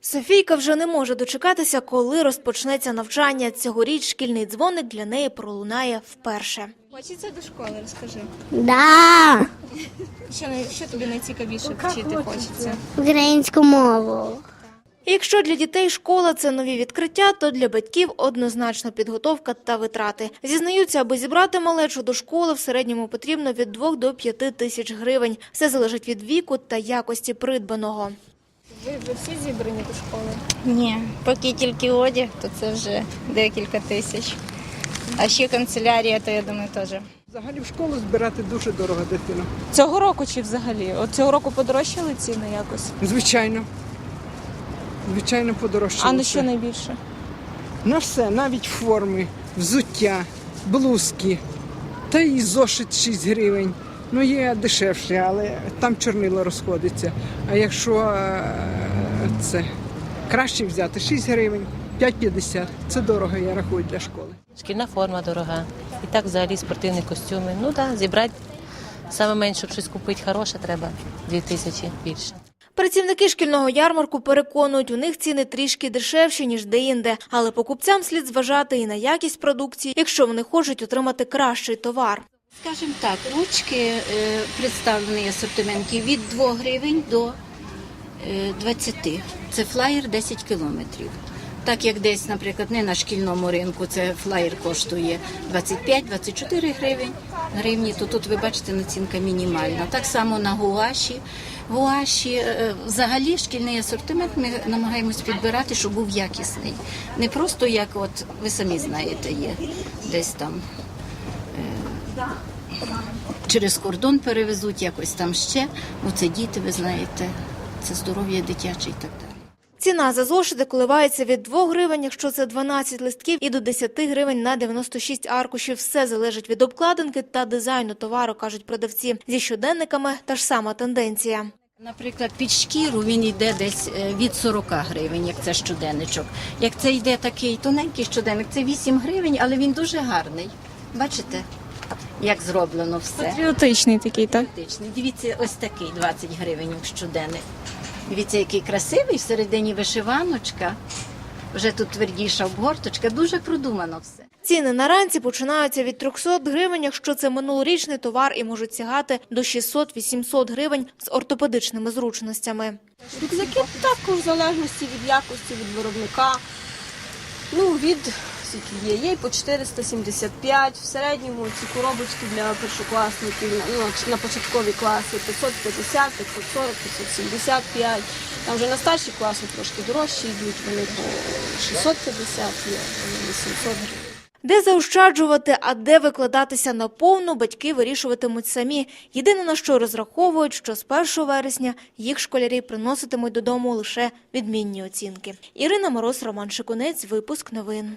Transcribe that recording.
Софійка вже не може дочекатися, коли розпочнеться навчання. Цьогоріч шкільний дзвоник для неї пролунає вперше. Хочеться до школи, розкажи. Да, Що, що тобі найцікавіше вчити хочеться? українську мову. Якщо для дітей школа це нові відкриття, то для батьків однозначно підготовка та витрати. Зізнаються, аби зібрати малечу до школи, в середньому потрібно від 2 до 5 тисяч гривень. Все залежить від віку та якості придбаного. Ви, ви всі зібрані до школи? Ні, поки тільки одяг, то це вже декілька тисяч. А ще канцелярія, то я думаю, теж. Взагалі в школу збирати дуже дорого дитину. Цього року чи взагалі? От цього року подорожчали ціни якось? Звичайно. Звичайно, подорожчало. А на що найбільше? На все, навіть форми, взуття, блузки. Та і зошит 6 гривень. Ну, є дешевше, але там чорнило розходиться. А якщо е, це краще взяти 6 гривень, 5,50. Це дорого, я рахую, для школи. Шкільна форма дорога. І так взагалі спортивні костюми. Ну так, зібрати саме менше, щоб щось купити хороше, треба дві тисячі більше. Працівники шкільного ярмарку переконують, у них ціни трішки дешевші, ніж деінде. Але покупцям слід зважати і на якість продукції, якщо вони хочуть отримати кращий товар. Скажімо так, ручки е, представлений асортименті від 2 гривень до е, 20. Це флаєр 10 кілометрів. Так як десь, наприклад, не на шкільному ринку, це флаєр коштує 25-24 гривень, гривні, то тут ви бачите націнка мінімальна. Так само на гуаші. Гуаші, е, взагалі шкільний асортимент ми намагаємось підбирати, щоб був якісний. Не просто як от ви самі знаєте, є десь там через кордон перевезуть, якось там ще. Ну, це діти, ви знаєте, це здоров'я дитяче і так далі. Ціна за зошити коливається від 2 гривень, якщо це 12 листків, і до 10 гривень на 96 аркушів. Все залежить від обкладинки та дизайну товару, кажуть продавці. Зі щоденниками та ж сама тенденція. Наприклад, під шкіру він йде десь е, від 40 гривень, як це щоденничок. Як це йде такий тоненький щоденник, це 8 гривень, але він дуже гарний. Бачите, як зроблено все. Патріотичний такий, так? Практичний. Дивіться, ось такий 20 гривень щоденник. Дивіться, який красивий, всередині вишиваночка. Вже тут твердіша обгорточка, дуже продумано все. Ціни на ранці починаються від 300 гривень, якщо це минулорічний товар, і можуть сягати до 600-800 гривень з ортопедичними зручностями. Рюкзаки також в залежності від якості, від виробника. Ну, від скільки є, є і по 475, в середньому ці коробочки для першокласників ну, на початкові класи 550, 540, 575. Там вже на старші класи трошки дорожчі йдуть, вони по 650 є, 800 гривень. Де заощаджувати, а де викладатися на повну, батьки вирішуватимуть самі. Єдине на що розраховують, що з 1 вересня їх школярі приноситимуть додому лише відмінні оцінки. Ірина Мороз, Роман Шикунець, випуск новин.